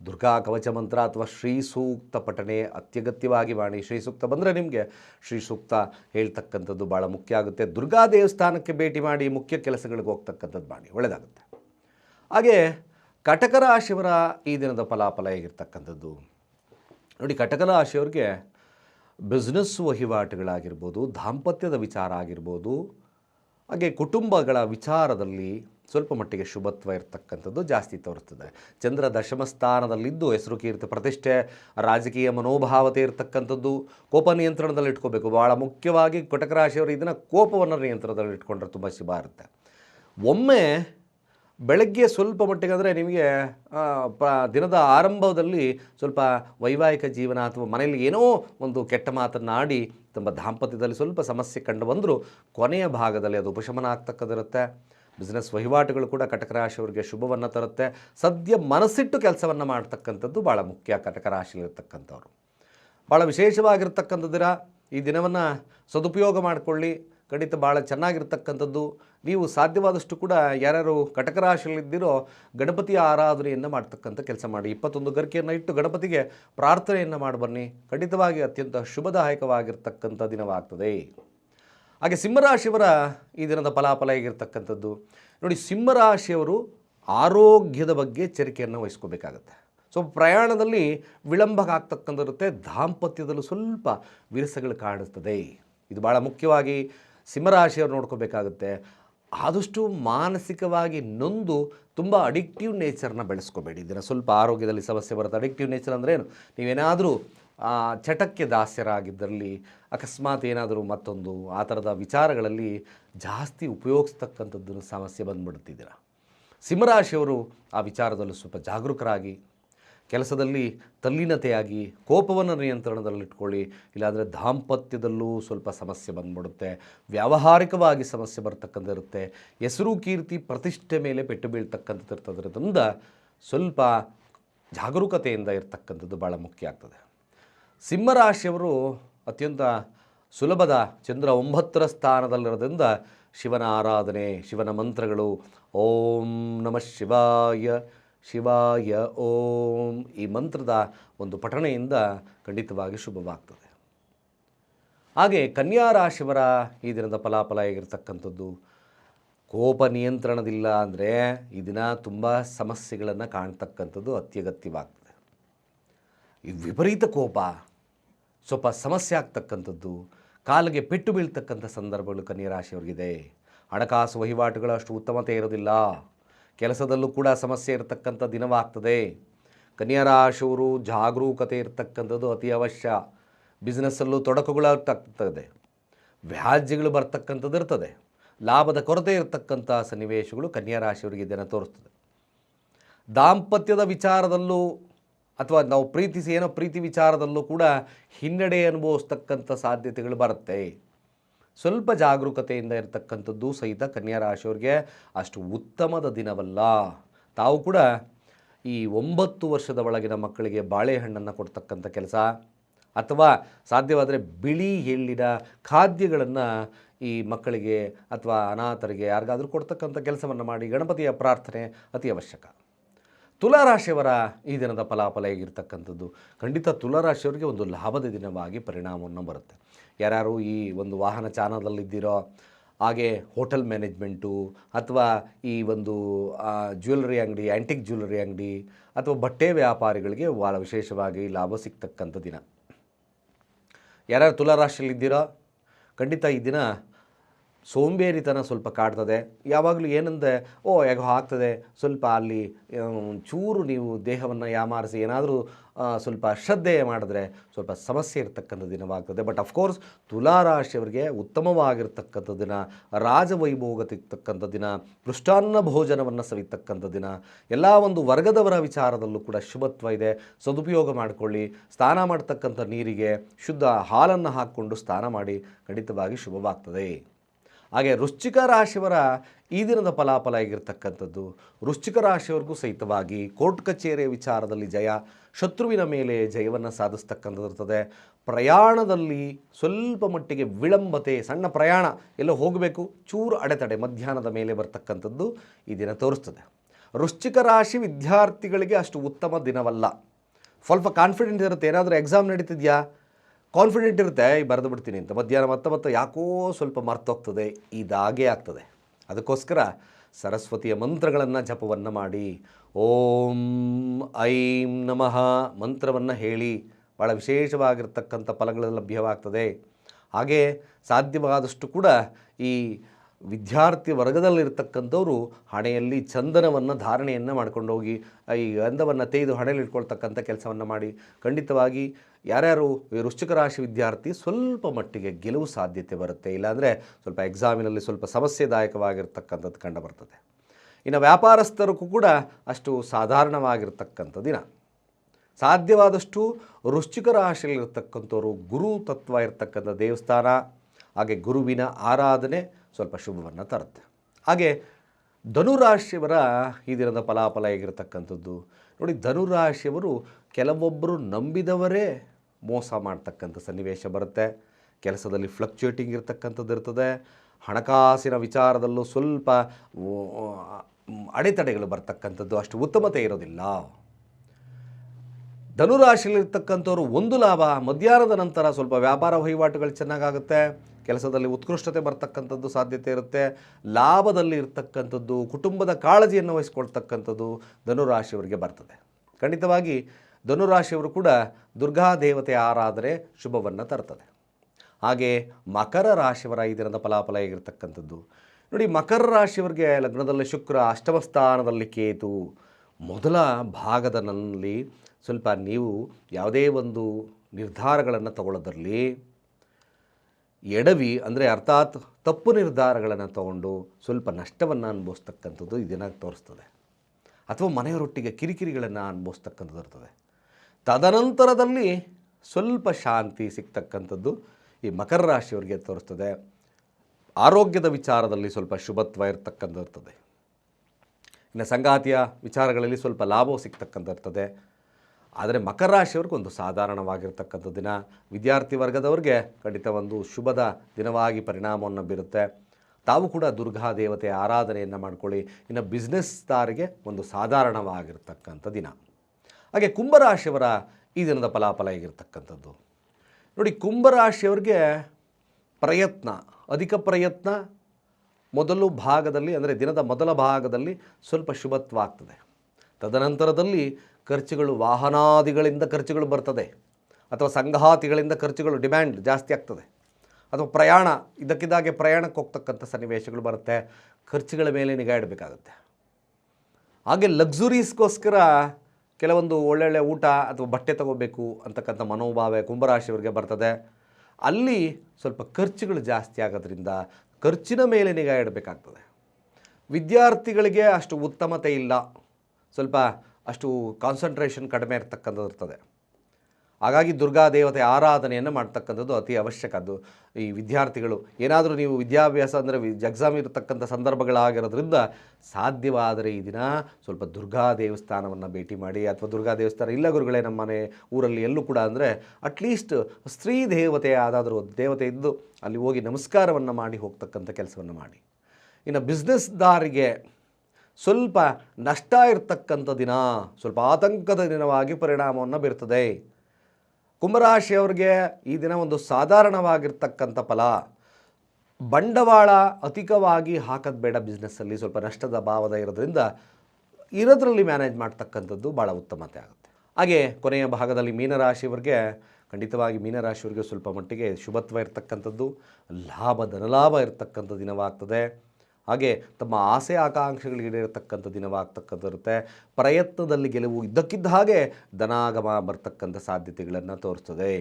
ದುರ್ಗಾ ಕವಚ ಮಂತ್ರ ಅಥವಾ ಶ್ರೀ ಸೂಕ್ತ ಪಠಣೆ ಅತ್ಯಗತ್ಯವಾಗಿ ಮಾಡಿ ಶ್ರೀ ಸೂಕ್ತ ಬಂದರೆ ನಿಮಗೆ ಶ್ರೀ ಸೂಕ್ತ ಹೇಳ್ತಕ್ಕಂಥದ್ದು ಭಾಳ ಮುಖ್ಯ ಆಗುತ್ತೆ. ದುರ್ಗಾ ದೇವಸ್ಥಾನಕ್ಕೆ ಭೇಟಿ ಮಾಡಿ ಮುಖ್ಯ ಕೆಲಸಗಳಿಗೆ ಹೋಗ್ತಕ್ಕಂಥದ್ದು ಮಾಡಿ ಒಳ್ಳೆಯದಾಗುತ್ತೆ ಹಾಗೆ ಕಟಕರ ಆಶಿವರ ಈ ದಿನದ ಫಲಾಫಲ ಹೇಗಿರ್ತಕ್ಕಂಥದ್ದು? ನೋಡಿ ಕಟಕ ರಾಶಿಯವ್ರಿಗೆ ಬಿಸ್ನೆಸ್ ವಹಿವಾಟುಗಳಾಗಿರ್ಬೋದು, ದಾಂಪತ್ಯದ ವಿಚಾರ ಆಗಿರ್ಬೋದು, ಹಾಗೆ ಕುಟುಂಬಗಳ ವಿಚಾರದಲ್ಲಿ ಸ್ವಲ್ಪ ಮಟ್ಟಿಗೆ ಶುಭತ್ವ ಇರತಕ್ಕಂಥದ್ದು ಜಾಸ್ತಿ ತೋರಿಸ್ತದೆ ಚಂದ್ರ ದಶಮ ಸ್ಥಾನದಲ್ಲಿದ್ದು ಹೆಸರು ಕೀರ್ತಿ ಪ್ರತಿಷ್ಠೆ, ರಾಜಕೀಯ ಮನೋಭಾವತೆ ಇರತಕ್ಕಂಥದ್ದು, ಕೋಪ ನಿಯಂತ್ರಣದಲ್ಲಿ ಇಟ್ಕೋಬೇಕು. ಭಾಳ ಮುಖ್ಯವಾಗಿ ಕಟಕ ರಾಶಿಯವರು ಇದನ್ನು ಕೋಪವನ್ನು ನಿಯಂತ್ರಣದಲ್ಲಿ ಇಟ್ಕೊಂಡ್ರೆ ತುಂಬ ಶುಭ ಇರುತ್ತೆ ಒಮ್ಮೆ ಬೆಳಗ್ಗೆ ಸ್ವಲ್ಪ ಮಟ್ಟಿಗೆ ಅಂದರೆ ನಿಮಗೆ ಪ, ದಿನದ ಆರಂಭದಲ್ಲಿ ಸ್ವಲ್ಪ ವೈವಾಹಿಕ ಜೀವನ ಅಥವಾ ಮನೆಯಲ್ಲಿ ಏನೋ ಒಂದು ಕೆಟ್ಟ ಮಾತನ್ನು ಆಡಿ ತಮ್ಮ ದಾಂಪತ್ಯದಲ್ಲಿ ಸ್ವಲ್ಪ ಸಮಸ್ಯೆ ಕಂಡು ಬಂದರೂ ಕೊನೆಯ ಭಾಗದಲ್ಲಿ ಅದು ಉಪಶಮನ ಆಗ್ತಕ್ಕದಿರುತ್ತೆ ಬಿಸ್ನೆಸ್ ವಹಿವಾಟುಗಳು ಕೂಡ ಕಟಕ ರಾಶಿಯವರಿಗೆ ಶುಭವನ್ನು ತರುತ್ತೆ. ಸದ್ಯ ಮನಸ್ಸಿಟ್ಟು ಕೆಲಸವನ್ನು ಮಾಡ್ತಕ್ಕಂಥದ್ದು ಭಾಳ ಮುಖ್ಯ ಕಟಕ ರಾಶಿಯಲ್ಲಿರ್ತಕ್ಕಂಥವ್ರು. ಭಾಳ ವಿಶೇಷವಾಗಿರ್ತಕ್ಕಂಥ ದಿನ, ಈ ದಿನವನ್ನು ಸದುಪಯೋಗ ಮಾಡಿಕೊಳ್ಳಿ. ಖಂಡಿತ ಭಾಳ ಚೆನ್ನಾಗಿರ್ತಕ್ಕಂಥದ್ದು. ನೀವು ಸಾಧ್ಯವಾದಷ್ಟು ಕೂಡ ಯಾರ್ಯಾರು ಕಟಕ ರಾಶಿಯಲ್ಲಿದ್ದೀರೋ ಗಣಪತಿಯ ಆರಾಧನೆಯನ್ನು ಮಾಡ್ತಕ್ಕಂಥ ಕೆಲಸ ಮಾಡಿ. ಇಪ್ಪತ್ತೊಂದು ಗರಿಕೆಯನ್ನು ಇಟ್ಟು ಗಣಪತಿಗೆ ಪ್ರಾರ್ಥನೆಯನ್ನು ಮಾಡಿ ಬನ್ನಿ. ಖಂಡಿತವಾಗಿ ಅತ್ಯಂತ ಶುಭದಾಯಕವಾಗಿರ್ತಕ್ಕಂಥ ದಿನವಾಗ್ತದೆ. ಹಾಗೆ ಸಿಂಹರಾಶಿಯವರ ಈ ದಿನದ ಫಲಾಫಲ ಹೇಗಿರ್ತಕ್ಕಂಥದ್ದು? ನೋಡಿ, ಸಿಂಹರಾಶಿಯವರು ಆರೋಗ್ಯದ ಬಗ್ಗೆ ಎಚ್ಚರಿಕೆಯನ್ನು ವಹಿಸ್ಕೋಬೇಕಾಗತ್ತೆ. ಸೊ, ಪ್ರಯಾಣದಲ್ಲಿ ವಿಳಂಬ ಆಗ್ತಕ್ಕಂಥರುತ್ತೆ ದಾಂಪತ್ಯದಲ್ಲೂ ಸ್ವಲ್ಪ ವಿರಸಗಳು ಕಾಣಿಸ್ತದೆ. ಇದು ಭಾಳ ಮುಖ್ಯವಾಗಿ ಸಿಂಹರಾಶಿಯವರು ನೋಡ್ಕೋಬೇಕಾಗುತ್ತೆ. ಆದಷ್ಟು ಮಾನಸಿಕವಾಗಿ ನೊಂದು ತುಂಬ ಅಡಿಕ್ಟಿವ್ ನೇಚರ್ನ ಬೆಳೆಸ್ಕೋಬೇಡಿ. ಇದನ್ನು ಸ್ವಲ್ಪ ಆರೋಗ್ಯದಲ್ಲಿ ಸಮಸ್ಯೆ ಬರುತ್ತೆ. ಅಡಿಕ್ಟಿವ್ ನೇಚರ್ ಅಂದರೆ ಏನು? ನೀವೇನಾದರೂ ಚಟಕ್ಕೆ ದಾಸ್ಯರಾಗಿದ್ದರಲ್ಲಿ ಅಕಸ್ಮಾತ್ ಏನಾದರೂ ಮತ್ತೊಂದು ಆ ಥರದ ವಿಚಾರಗಳಲ್ಲಿ ಜಾಸ್ತಿ ಉಪಯೋಗಿಸ್ತಕ್ಕಂಥದ್ದು ಸಮಸ್ಯೆ ಬಂದ್ಬಿಡ್ತಿದ್ದೀರ. ಸಿಂಹರಾಶಿಯವರು ಆ ವಿಚಾರದಲ್ಲೂ ಸ್ವಲ್ಪ ಜಾಗರೂಕರಾಗಿ, ಕೆಲಸದಲ್ಲಿ ತಲ್ಲೀನತೆಯಾಗಿ, ಕೋಪವನ್ನು ನಿಯಂತ್ರಣದಲ್ಲಿಟ್ಕೊಳ್ಳಿ, ಇಲ್ಲಾಂದರೆ ದಾಂಪತ್ಯದಲ್ಲೂ ಸ್ವಲ್ಪ ಸಮಸ್ಯೆ ಬಂದ್ಬಿಡುತ್ತೆ. ವ್ಯಾವಹಾರಿಕವಾಗಿ ಸಮಸ್ಯೆ ಬರ್ತಕ್ಕಂಥ ಇರುತ್ತೆ ಹೆಸರು, ಕೀರ್ತಿ, ಪ್ರತಿಷ್ಠೆ ಮೇಲೆ ಪೆಟ್ಟು ಬೀಳ್ತಕ್ಕಂಥದ್ದು ಇರ್ತದ್ರಿಂದ ಸ್ವಲ್ಪ ಜಾಗರೂಕತೆಯಿಂದ ಇರ್ತಕ್ಕಂಥದ್ದು ಭಾಳ ಮುಖ್ಯ ಆಗ್ತದೆ. ಸಿಂಹರಾಶಿಯವರು ಅತ್ಯಂತ ಸುಲಭದ ಚಂದ್ರ ಒಂಬತ್ತರ ಸ್ಥಾನದಲ್ಲಿರೋದ್ರಿಂದ ಶಿವನ ಆರಾಧನೆ, ಶಿವನ ಮಂತ್ರಗಳು, ಓಂ ನಮಃ ಶಿವಾಯ ಶಿವಾಯ ಓಂ ಈ ಮಂತ್ರದ ಒಂದು ಪಠಣೆಯಿಂದ ಖಂಡಿತವಾಗಿ ಶುಭವಾಗ್ತದೆ. ಹಾಗೆ ಕನ್ಯಾ ರಾಶಿಯವರ ಈ ದಿನದ ಫಲಾಫಲ ಹೇಗಿರ್ತಕ್ಕಂಥದ್ದು? ಕೋಪ ನಿಯಂತ್ರಣದಿಲ್ಲ ಅಂದರೆ ಈ ದಿನ ತುಂಬ ಸಮಸ್ಯೆಗಳನ್ನು ಕಾಣ್ತಕ್ಕಂಥದ್ದು ಅತ್ಯಗತ್ಯವಾಗ್ತದೆ. ಈ ವಿಪರೀತ ಕೋಪ ಸ್ವಲ್ಪ ಸಮಸ್ಯೆ ಆಗ್ತಕ್ಕಂಥದ್ದು, ಕಾಲಿಗೆ ಪೆಟ್ಟು ಬೀಳ್ತಕ್ಕಂಥ ಸಂದರ್ಭಗಳು ಕನ್ಯಾ ರಾಶಿಯವರಿಗಿದೆ ಹಣಕಾಸು ವಹಿವಾಟುಗಳು ಅಷ್ಟು ಉತ್ತಮತೆ ಇರೋದಿಲ್ಲ. ಕೆಲಸದಲ್ಲೂ ಕೂಡ ಸಮಸ್ಯೆ ಇರತಕ್ಕಂಥ ದಿನವಾಗ್ತದೆ. ಕನ್ಯಾ ರಾಶಿಯವರು ಜಾಗರೂಕತೆ ಇರತಕ್ಕಂಥದ್ದು ಅತಿ ಅವಶ್ಯ. ಬಿಸ್ನೆಸ್ಸಲ್ಲೂ ತೊಡಕುಗಳಾಗ್ತದೆ. ವ್ಯಾಜ್ಯಗಳು ಬರ್ತಕ್ಕಂಥದ್ದು ಇರ್ತದೆ. ಲಾಭದ ಕೊರತೆ ಇರತಕ್ಕಂಥ ಸನ್ನಿವೇಶಗಳು ಕನ್ಯಾ ರಾಶಿಯವರಿಗೆ ಇದನ್ನು ತೋರಿಸ್ತದೆ. ದಾಂಪತ್ಯದ ವಿಚಾರದಲ್ಲೂ ಅಥವಾ ನಾವು ಪ್ರೀತಿಸಿ ಏನೋ ಪ್ರೀತಿ ವಿಚಾರದಲ್ಲೂ ಕೂಡ ಹಿನ್ನಡೆ ಅನುಭವಿಸ್ತಕ್ಕಂಥ ಸಾಧ್ಯತೆಗಳು ಬರುತ್ತೆ. ಸ್ವಲ್ಪ ಜಾಗರೂಕತೆಯಿಂದ ಇರತಕ್ಕಂಥದ್ದು ಸಹಿತ ಕನ್ಯಾ ರಾಶಿಯವ್ರಿಗೆ ಅಷ್ಟು ಉತ್ತಮದ ದಿನವಲ್ಲ. ತಾವು ಕೂಡ ಈ ಒಂಬತ್ತು ವರ್ಷದ ಒಳಗಿನ ಮಕ್ಕಳಿಗೆ ಬಾಳೆಹಣ್ಣನ್ನು ಕೊಡ್ತಕ್ಕಂಥ ಕೆಲಸ ಅಥವಾ ಸಾಧ್ಯವಾದರೆ ಬಿಳಿ ಎಳ್ಳಿನ ಖಾದ್ಯಗಳನ್ನು ಈ ಮಕ್ಕಳಿಗೆ ಅಥವಾ ಅನಾಥರಿಗೆ ಯಾರಿಗಾದರೂ ಕೊಡ್ತಕ್ಕಂಥ ಕೆಲಸವನ್ನು ಮಾಡಿ ಗಣಪತಿಯ ಪ್ರಾರ್ಥನೆ ಅತಿ ಅವಶ್ಯಕ. ತುಲಾರಾಶಿಯವರ ಈ ದಿನದ ಫಲಾಫಲ ಹೇಗಿರ್ತಕ್ಕಂಥದ್ದು? ಖಂಡಿತ ತುಲಾರಾಶಿಯವರಿಗೆ ಒಂದು ಲಾಭದ ದಿನವಾಗಿ ಪರಿಣಾಮವನ್ನು ಬರುತ್ತೆ. ಯಾರ್ಯಾರು ಈ ಒಂದು ವಾಹನ ಚಾನಲಲ್ಲಿದ್ದೀರೋ ಹಾಗೆ ಹೋಟೆಲ್ ಮ್ಯಾನೇಜ್ಮೆಂಟು ಅಥವಾ ಈ ಒಂದು ಜ್ಯುವೆಲ್ಲರಿ ಅಂಗಡಿ ಆ್ಯಂಟಿಕ್ ಜ್ಯುವೆಲ್ಲರಿ ಅಂಗಡಿ ಅಥವಾ ಬಟ್ಟೆ ವ್ಯಾಪಾರಿಗಳಿಗೆ ಭಾಳ ವಿಶೇಷವಾಗಿ ಲಾಭ ಸಿಗ್ತಕ್ಕಂಥ ದಿನ. ಯಾರ್ಯಾರು ತುಲಾರಾಶಿಯಲ್ಲಿದ್ದೀರೋ, ಖಂಡಿತ ಈ ದಿನ ಸೋಂಬೇರಿತನ ಸ್ವಲ್ಪ ಕಾಡ್ತದೆ. ಯಾವಾಗಲೂ ಏನಂದರೆ, ಓ ಯಾಗೋ ಆಗ್ತದೆ. ಸ್ವಲ್ಪ ಅಲ್ಲಿ ಚೂರು ನೀವು ದೇಹವನ್ನು ಯಾಮಾರಿಸಿ ಏನಾದರೂ ಸ್ವಲ್ಪ ಶ್ರದ್ಧೆ ಮಾಡಿದ್ರೆ ಸ್ವಲ್ಪ ಸಮಸ್ಯೆ ಇರತಕ್ಕಂಥ ದಿನವಾಗ್ತದೆ. ಬಟ್ ಅಫ್ಕೋರ್ಸ್ ತುಲಾರಾಶಿಯವರಿಗೆ ಉತ್ತಮವಾಗಿರ್ತಕ್ಕಂಥ ದಿನ ರಾಜವೈಭೋಗ ತಿಕ್ತಕ್ಕಂಥ ದಿನ ಪೃಷ್ಟಾನ್ನ ಭೋಜನವನ್ನು ಸವಿತಕ್ಕಂಥ ದಿನ, ಎಲ್ಲ ಒಂದು ವರ್ಗದವರ ವಿಚಾರದಲ್ಲೂ ಕೂಡ ಶುಭತ್ವ ಇದೆ. ಸದುಪಯೋಗ ಮಾಡಿಕೊಳ್ಳಿ. ಸ್ನಾನ ಮಾಡ್ತಕ್ಕಂಥ ನೀರಿಗೆ ಶುದ್ಧ ಹಾಲನ್ನು ಹಾಕ್ಕೊಂಡು ಸ್ನಾನ ಮಾಡಿ ಖಂಡಿತವಾಗಿ ಶುಭವಾಗ್ತದೆ. ಹಾಗೆ ವೃಶ್ಚಿಕ ರಾಶಿಯವರ ಈ ದಿನದ ಫಲಾಫಲ ಆಗಿರ್ತಕ್ಕಂಥದ್ದು ವೃಶ್ಚಿಕ ರಾಶಿಯವರೆಗೂ ಸಹಿತವಾಗಿ ಕೋರ್ಟ್ ಕಚೇರಿಯ ವಿಚಾರದಲ್ಲಿ ಜಯ, ಶತ್ರುವಿನ ಮೇಲೆ ಜಯವನ್ನು ಸಾಧಿಸ್ತಕ್ಕಂಥದ್ದು ಇರ್ತದೆ. ಪ್ರಯಾಣದಲ್ಲಿ ಸ್ವಲ್ಪ ಮಟ್ಟಿಗೆ ವಿಳಂಬತೆ, ಸಣ್ಣ ಪ್ರಯಾಣ ಎಲ್ಲ ಹೋಗಬೇಕು, ಚೂರು ಅಡೆತಡೆ ಮಧ್ಯಾಹ್ನದ ಮೇಲೆ ಬರ್ತಕ್ಕಂಥದ್ದು ಈ ದಿನ ತೋರಿಸ್ತದೆ. ವೃಶ್ಚಿಕ ರಾಶಿ ವಿದ್ಯಾರ್ಥಿಗಳಿಗೆ ಅಷ್ಟು ಉತ್ತಮ ದಿನವಲ್ಲ. ಸ್ವಲ್ಪ ಕಾನ್ಫಿಡೆಂಟ್ ಇರುತ್ತೆ. ಏನಾದರೂ ಎಕ್ಸಾಮ್ ನಡೀತಿದೆಯಾ? ಕಾನ್ಫಿಡೆಂಟ್ ಇರುತ್ತೆ, ಈ ಬರೆದು ಬಿಡ್ತೀನಿ ಅಂತ. ಮಧ್ಯಾಹ್ನ ಮತ್ತೆ ಮತ್ತೆ ಯಾಕೋ ಸ್ವಲ್ಪ ಮರ್ತೋಗ್ತದೆ, ಇದಾಗೇ ಆಗ್ತದೆ. ಅದಕ್ಕೋಸ್ಕರ ಸರಸ್ವತಿಯ ಮಂತ್ರಗಳನ್ನು ಜಪವನ್ನು ಮಾಡಿ. ಓಂ ಐಂ ನಮಃ ಮಂತ್ರವನ್ನು ಹೇಳಿ. ಭಾಳ ವಿಶೇಷವಾಗಿರ್ತಕ್ಕಂಥ ಫಲಗಳು ಲಭ್ಯವಾಗ್ತದೆ. ಹಾಗೆ ಸಾಧ್ಯವಾದಷ್ಟು ಕೂಡ ಈ ವಿದ್ಯಾರ್ಥಿ ವರ್ಗದಲ್ಲಿರ್ತಕ್ಕಂಥವ್ರು ಹಣೆಯಲ್ಲಿ ಚಂದನವನ್ನು ಧಾರಣೆಯನ್ನು ಮಾಡ್ಕೊಂಡು ಹೋಗಿ ಈ ಗಂಧವನ್ನು ತೆಗೆದು ಹಣೆಯಲ್ಲಿ ಇಟ್ಕೊಳ್ತಕ್ಕಂಥ ಕೆಲಸವನ್ನು ಮಾಡಿ. ಖಂಡಿತವಾಗಿ ಯಾರ್ಯಾರು ವೃಶ್ಚಿಕ ರಾಶಿ ವಿದ್ಯಾರ್ಥಿ ಸ್ವಲ್ಪ ಮಟ್ಟಿಗೆ ಗೆಲುವು ಸಾಧ್ಯತೆ ಬರುತ್ತೆ. ಇಲ್ಲಾಂದರೆ ಸ್ವಲ್ಪ ಎಕ್ಸಾಮಿನಲ್ಲಿ ಸ್ವಲ್ಪ ಸಮಸ್ಯೆದಾಯಕವಾಗಿರ್ತಕ್ಕಂಥದ್ದು ಕಂಡು ಬರ್ತದೆ. ಇನ್ನು ವ್ಯಾಪಾರಸ್ಥರಿಗೂ ಕೂಡ ಅಷ್ಟು ಸಾಧಾರಣವಾಗಿರ್ತಕ್ಕಂಥ ದಿನ. ಸಾಧ್ಯವಾದಷ್ಟು ವೃಶ್ಚಿಕ ರಾಶಿಯಲ್ಲಿರ್ತಕ್ಕಂಥವ್ರು ಗುರು ತತ್ವ ಇರತಕ್ಕಂಥ ದೇವಸ್ಥಾನ, ಹಾಗೆ ಗುರುವಿನ ಆರಾಧನೆ ಸ್ವಲ್ಪ ಶುಭವನ್ನು ತರುತ್ತೆ. ಹಾಗೆ ಧನುರಾಶಿಯವರ ಈ ದಿನದ ಫಲಾಫಲ ಹೇಗಿರ್ತಕ್ಕಂಥದ್ದು? ನೋಡಿ, ಧನುರಾಶಿಯವರು ಕೆಲವೊಬ್ಬರು ನಂಬಿದವರೇ ಮೋಸ ಮಾಡ್ತಕ್ಕಂಥ ಸನ್ನಿವೇಶ ಬರುತ್ತೆ. ಕೆಲಸದಲ್ಲಿ ಫ್ಲಕ್ಚುಯೇಟಿಂಗ್ ಇರತಕ್ಕಂಥದ್ದು ಇರ್ತದೆ. ಹಣಕಾಸಿನ ವಿಚಾರದಲ್ಲೂ ಸ್ವಲ್ಪ ಅಡೆತಡೆಗಳು ಬರ್ತಕ್ಕಂಥದ್ದು. ಅಷ್ಟು ಉತ್ತಮತೆ ಇರೋದಿಲ್ಲ. ಧನುರಾಶಿಯಲ್ಲಿರ್ತಕ್ಕಂಥವ್ರು ಒಂದು ಲಾಭ, ಮಧ್ಯಾಹ್ನದ ನಂತರ ಸ್ವಲ್ಪ ವ್ಯಾಪಾರ ವಹಿವಾಟುಗಳು ಚೆನ್ನಾಗಾಗುತ್ತೆ. ಕೆಲಸದಲ್ಲಿ ಉತ್ಕೃಷ್ಟತೆ ಬರ್ತಕ್ಕಂಥದ್ದು ಸಾಧ್ಯತೆ ಇರುತ್ತೆ. ಲಾಭದಲ್ಲಿ ಇರ್ತಕ್ಕಂಥದ್ದು, ಕುಟುಂಬದ ಕಾಳಜಿಯನ್ನು ವಹಿಸ್ಕೊಳ್ತಕ್ಕಂಥದ್ದು ಧನುರಾಶಿಯವರಿಗೆ ಬರ್ತದೆ. ಖಂಡಿತವಾಗಿ ಧನುರಾಶಿಯವರು ಕೂಡ ದುರ್ಗಾ ದೇವತೆ ಆರಾಧನೆ ಶುಭವನ್ನು ತರ್ತದೆ. ಹಾಗೆ ಮಕರ ರಾಶಿಯವರ ಈ ದಿನದ ಫಲಾಫಲ ಹೇಗಿರ್ತಕ್ಕಂಥದ್ದು? ನೋಡಿ, ಮಕರ ರಾಶಿಯವರಿಗೆ ಲಗ್ನದಲ್ಲಿ ಶುಕ್ರ ಅಷ್ಟಮ ಸ್ಥಾನದಲ್ಲಿ ಕೇತು ಮೊದಲ ಭಾಗದಲ್ಲಿ ಸ್ವಲ್ಪ ನೀವು ಯಾವುದೇ ಒಂದು ನಿರ್ಧಾರಗಳನ್ನು ತಗೊಳ್ಳೋದ್ರಲ್ಲಿ ಎಡವಿ ಅಂದರೆ ಅರ್ಥಾತ್ ತಪ್ಪು ನಿರ್ಧಾರಗಳನ್ನು ತಗೊಂಡು ಸ್ವಲ್ಪ ನಷ್ಟವನ್ನು ಅನುಭವಿಸ್ತಕ್ಕಂಥದ್ದು ದಿನ ತೋರಿಸ್ತದೆ. ಅಥವಾ ಮನೆಯವರೊಟ್ಟಿಗೆ ಕಿರಿಕಿರಿಗಳನ್ನು ಅನುಭವಿಸ್ತಕ್ಕಂಥದ್ದು ಇರ್ತದೆ. ತದನಂತರದಲ್ಲಿ ಸ್ವಲ್ಪ ಶಾಂತಿ ಸಿಗ್ತಕ್ಕಂಥದ್ದು ಈ ಮಕರ ರಾಶಿಯವರಿಗೆ ತೋರಿಸ್ತದೆ. ಆರೋಗ್ಯದ ವಿಚಾರದಲ್ಲಿ ಸ್ವಲ್ಪ ಶುಭತ್ವ ಇರ್ತಕ್ಕಂಥದ್ದು ಇರ್ತದೆ. ಇನ್ನು ಸಂಗಾತಿಯ ವಿಚಾರಗಳಲ್ಲಿ ಸ್ವಲ್ಪ ಲಾಭ ಸಿಗ್ತಕ್ಕಂಥ ಇರ್ತದೆ. ಆದರೆ ಮಕರ ರಾಶಿಯವ್ರಿಗೆ ಒಂದು ಸಾಧಾರಣವಾಗಿರ್ತಕ್ಕಂಥ ದಿನ. ವಿದ್ಯಾರ್ಥಿ ವರ್ಗದವ್ರಿಗೆ ಖಂಡಿತ ಒಂದು ಶುಭದ ದಿನವಾಗಿ ಪರಿಣಾಮವನ್ನು ಬೀರುತ್ತೆ. ತಾವು ಕೂಡ ದುರ್ಗಾ ದೇವತೆಯ ಆರಾಧನೆಯನ್ನು ಮಾಡ್ಕೊಳ್ಳಿ. ಇನ್ನು ಬಿಸ್ನೆಸ್ದಾರಿಗೆ ಒಂದು ಸಾಧಾರಣವಾಗಿರ್ತಕ್ಕಂಥ ದಿನ. ಹಾಗೆ ಕುಂಭರಾಶಿಯವರ ಈ ದಿನದ ಫಲಾಫಲ ಹೇಗಿರ್ತಕ್ಕಂಥದ್ದು? ನೋಡಿ ಕುಂಭರಾಶಿಯವ್ರಿಗೆ ಪ್ರಯತ್ನ, ಅಧಿಕ ಪ್ರಯತ್ನ ಮೊದಲು ಭಾಗದಲ್ಲಿ, ಅಂದರೆ ದಿನದ ಮೊದಲ ಭಾಗದಲ್ಲಿ ಸ್ವಲ್ಪ ಶುಭತ್ವ ಆಗ್ತದೆ. ತದನಂತರದಲ್ಲಿ ಖರ್ಚುಗಳು, ವಾಹನಾದಿಗಳಿಂದ ಖರ್ಚುಗಳು ಬರ್ತದೆ. ಅಥವಾ ಸಂಘಾತಿಗಳಿಂದ ಖರ್ಚುಗಳು ಡಿಮ್ಯಾಂಡ್ ಜಾಸ್ತಿ ಆಗ್ತದೆ. ಅಥವಾ ಪ್ರಯಾಣ ಇದಕ್ಕಿದ್ದಾಗೆ ಪ್ರಯಾಣಕ್ಕೆ ಹೋಗ್ತಕ್ಕಂಥ ಸನ್ನಿವೇಶಗಳು ಬರುತ್ತೆ. ಖರ್ಚುಗಳ ಮೇಲೆ ನಿಗಾ ಇಡಬೇಕಾಗುತ್ತೆ. ಹಾಗೆ ಲಕ್ಸುರೀಸ್ಗೋಸ್ಕರ ಕೆಲವೊಂದು ಒಳ್ಳೊಳ್ಳೆ ಊಟ ಅಥವಾ ಬಟ್ಟೆ ತಗೋಬೇಕು ಅಂತಕ್ಕಂಥ ಮನೋಭಾವ ಕುಂಭರಾಶಿಯವರಿಗೆ ಬರ್ತದೆ. ಅಲ್ಲಿ ಸ್ವಲ್ಪ ಖರ್ಚುಗಳು ಜಾಸ್ತಿ ಆಗೋದ್ರಿಂದ ಖರ್ಚಿನ ಮೇಲೆ ನಿಗಾ ಇಡಬೇಕಾಗ್ತದೆ. ವಿದ್ಯಾರ್ಥಿಗಳಿಗೆ ಅಷ್ಟು ಉತ್ತಮತೆ ಇಲ್ಲ. ಸ್ವಲ್ಪ ಅಷ್ಟು ಕಾನ್ಸಂಟ್ರೇಷನ್ ಕಡಿಮೆ ಇರ್ತಕ್ಕಂಥದ್ದು ಇರ್ತದೆ. ಹಾಗಾಗಿ ದುರ್ಗಾ ದೇವತೆ ಆರಾಧನೆಯನ್ನು ಮಾಡ್ತಕ್ಕಂಥದ್ದು ಅತಿ ಅವಶ್ಯಕ. ಅದು ಈ ವಿದ್ಯಾರ್ಥಿಗಳು, ಏನಾದರೂ ನೀವು ವಿದ್ಯಾಭ್ಯಾಸ ಅಂದರೆ ಎಕ್ಸಾಮ್ ಇರತಕ್ಕಂಥ ಸಂದರ್ಭಗಳಾಗಿರೋದ್ರಿಂದ ಸಾಧ್ಯವಾದರೆ ಈ ದಿನ ಸ್ವಲ್ಪ ದುರ್ಗಾ ದೇವಸ್ಥಾನವನ್ನು ಭೇಟಿ ಮಾಡಿ, ಅಥವಾ ದುರ್ಗಾ ದೇವಸ್ಥಾನ ಇಲ್ಲ ಗುರುಗಳೇ, ನಮ್ಮ ಮನೆ ಊರಲ್ಲಿ ಎಲ್ಲೂ ಕೂಡ ಅಂದರೆ ಅಟ್ಲೀಸ್ಟ್ ಸ್ತ್ರೀ ದೇವತೆ ಆದಾದರೂ ದೇವತೆ ಇದ್ದು ಅಲ್ಲಿ ಹೋಗಿ ನಮಸ್ಕಾರವನ್ನು ಮಾಡಿ ಹೋಗ್ತಕ್ಕಂಥ ಕೆಲಸವನ್ನು ಮಾಡಿ. ಇನ್ನು ಬಿಸ್ನೆಸ್ದಾರಿಗೆ ಸ್ವಲ್ಪ ನಷ್ಟ ಇರತಕ್ಕಂಥ ದಿನ, ಸ್ವಲ್ಪ ಆತಂಕದ ದಿನವಾಗಿ ಪರಿಣಾಮವನ್ನು ಬೀರ್ತದೆ. ಕುಂಭರಾಶಿಯವ್ರಿಗೆ ಈ ದಿನ ಒಂದು ಸಾಧಾರಣವಾಗಿರ್ತಕ್ಕಂಥ ಫಲ. ಬಂಡವಾಳ ಅಧಿಕವಾಗಿ ಹಾಕೋದು ಬೇಡ ಬಿಸ್ನೆಸ್ಸಲ್ಲಿ, ಸ್ವಲ್ಪ ನಷ್ಟದ ಭಾವದ ಇರೋದ್ರಿಂದ ಇರೋದ್ರಲ್ಲಿ ಮ್ಯಾನೇಜ್ ಮಾಡ್ತಕ್ಕಂಥದ್ದು ಭಾಳ ಉತ್ತಮತೆ ಆಗುತ್ತೆ. ಹಾಗೆ ಕೊನೆಯ ಭಾಗದಲ್ಲಿ ಮೀನರಾಶಿಯವ್ರಿಗೆ ಖಂಡಿತವಾಗಿ ಮೀನರಾಶಿಯವ್ರಿಗೆ ಸ್ವಲ್ಪ ಮಟ್ಟಿಗೆ ಶುಭತ್ವ ಇರ್ತಕ್ಕಂಥದ್ದು, ಲಾಭ, ಧನಲಾಭ ಇರತಕ್ಕಂಥ ದಿನವಾಗ್ತದೆ. ಹಾಗೆ ತಮ್ಮ ಆಸೆ ಆಕಾಂಕ್ಷೆಗಳಿಗೆ ಈಡೇರತಕ್ಕಂಥ ದಿನವಾಗ್ತಕ್ಕಂಥದ್ದಿರುತ್ತೆ ಪ್ರಯತ್ನದಲ್ಲಿ ಗೆಲುವು ಇದ್ದಕ್ಕಿದ್ದ ಹಾಗೆ ಧನಾಗಮ ಬರ್ತಕ್ಕಂಥ ಸಾಧ್ಯತೆಗಳನ್ನು ತೋರಿಸ್ತದೆ.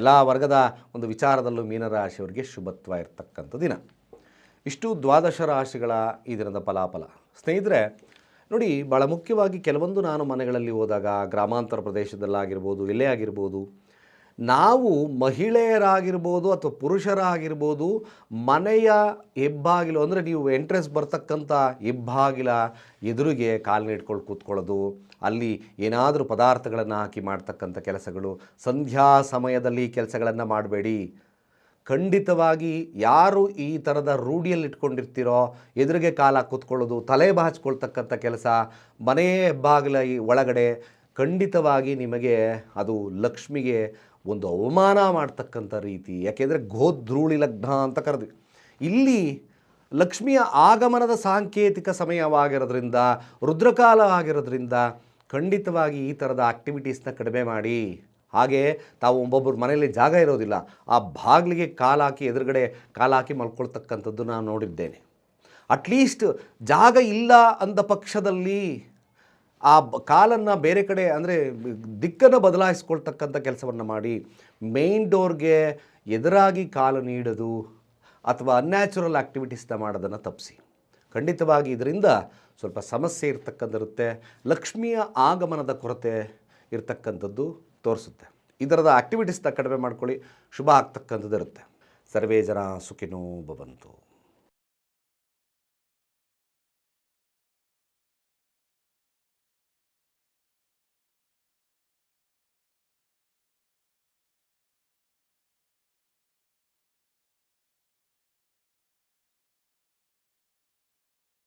ಎಲ್ಲ ವರ್ಗದ ಒಂದು ವಿಚಾರದಲ್ಲೂ ಮೀನರಾಶಿಯವರಿಗೆ ಶುಭತ್ವ ಇರತಕ್ಕಂಥ ದಿನ. ಇಷ್ಟು ದ್ವಾದಶ ರಾಶಿಗಳ ಈ ದಿನದ ಫಲಾಫಲ. ಸ್ನೇಹಿತರೆ, ನೋಡಿ ಭಾಳ ಮುಖ್ಯವಾಗಿ ಕೆಲವೊಂದು ನಾನು ಮನೆಗಳಲ್ಲಿ ಹೋದಾಗ ಗ್ರಾಮಾಂತರ ಪ್ರದೇಶದಲ್ಲಾಗಿರ್ಬೋದು, ಎಲ್ಲೇ ಆಗಿರ್ಬೋದು ನಾವು ಮಹಿಳೆಯರಾಗಿರ್ಬೋದು ಅಥವಾ ಪುರುಷರಾಗಿರ್ಬೋದು ಮನೆಯ ಹೆಬ್ಬಾಗಿಲು, ಅಂದರೆ ನೀವು ಎಂಟ್ರೆನ್ಸ್ ಬರ್ತಕ್ಕಂಥ ಹೆಬ್ಬಾಗಿಲ ಎದುರಿಗೆ ಕಾಲನ್ನ ಇಟ್ಕೊಂಡು ಕೂತ್ಕೊಳ್ಳೋದು, ಅಲ್ಲಿ ಏನಾದರೂ ಪದಾರ್ಥಗಳನ್ನು ಹಾಕಿ ಮಾಡ್ತಕ್ಕಂಥ ಕೆಲಸಗಳು. ಸಂಧ್ಯಾ ಸಮಯದಲ್ಲಿ ಕೆಲಸಗಳನ್ನು ಮಾಡಬೇಡಿ. ಖಂಡಿತವಾಗಿ ಯಾರು ಈ ಥರದ ರೂಢಿಯಲ್ಲಿ ಇಟ್ಕೊಂಡಿರ್ತೀರೋ, ಎದುರಿಗೆ ಕಾಲ ಕೂತ್ಕೊಳ್ಳೋದು, ತಲೆ ಬಾಚ್ಕೊಳ್ತಕ್ಕಂಥ ಕೆಲಸ, ಮನೆಯ ಹೆಬ್ಬಾಗಿಲ ಈ ಒಳಗಡೆ ಖಂಡಿತವಾಗಿ ನಿಮಗೆ ಅದು ಲಕ್ಷ್ಮಿಗೆ ಒಂದು ಅವಮಾನ ಮಾಡ್ತಕ್ಕಂಥ ರೀತಿ, ಯಾಕೆಂದರೆ ಗೋಧ್ರೂಳಿ ಲಗ್ನ ಅಂತ ಕರೆದ್ವಿ. ಇಲ್ಲಿ ಲಕ್ಷ್ಮಿಯ ಆಗಮನದ ಸಾಂಕೇತಿಕ ಸಮಯವಾಗಿರೋದ್ರಿಂದ, ರುದ್ರಕಾಲ ಆಗಿರೋದ್ರಿಂದ ಖಂಡಿತವಾಗಿ ಈ ಥರದ ಆಕ್ಟಿವಿಟೀಸ್ನ ಕಡಿಮೆ ಮಾಡಿ. ಹಾಗೆ ತಾವು ಒಬ್ಬೊಬ್ಬರು ಮನೆಯಲ್ಲಿ ಜಾಗ ಇರೋದಿಲ್ಲ, ಆ ಬಾಗಿಲಿಗೆ ಕಾಲಾಕಿ ಎದುರುಗಡೆ ಕಾಲಾಕಿ ಮಲ್ಕೊಳ್ತಕ್ಕಂಥದ್ದು ನಾನು ನೋಡಿದ್ದೇನೆ. ಅಟ್ಲೀಸ್ಟ್ ಜಾಗ ಇಲ್ಲ ಅಂದ ಪಕ್ಷದಲ್ಲಿ ಆ ಕಾಲನ್ನು ಬೇರೆ ಕಡೆ ಅಂದರೆ ದಿಕ್ಕನ್ನು ಬದಲಾಯಿಸ್ಕೊಳ್ತಕ್ಕಂಥ ಕೆಲಸವನ್ನು ಮಾಡಿ ಮೇನ್ ಡೋರ್ಗೆ ಎದುರಾಗಿ ಕಾಲು ನೀಡೋದು ಅಥವಾ ಅನ್ಯಾಚುರಲ್ ಆ್ಯಕ್ಟಿವಿಟೀಸ್ನ ಮಾಡೋದನ್ನು ತಪ್ಪಿಸಿ ಖಂಡಿತವಾಗಿ ಇದರಿಂದ ಸ್ವಲ್ಪ ಸಮಸ್ಯೆ ಇರ್ತಕ್ಕಂಥಿರುತ್ತೆ ಲಕ್ಷ್ಮಿಯ ಆಗಮನದ ಕೊರತೆ ಇರತಕ್ಕಂಥದ್ದು ತೋರಿಸುತ್ತೆ. ಇದರದ ಆ್ಯಕ್ಟಿವಿಟೀಸ್ನ ಕಡಿಮೆ ಮಾಡ್ಕೊಳ್ಳಿ, ಶುಭ ಆಗ್ತಕ್ಕಂಥದ್ದು ಇರುತ್ತೆ ಸರ್ವೇ ಜನ ಸುಖಿನೋ ಭವಂತು.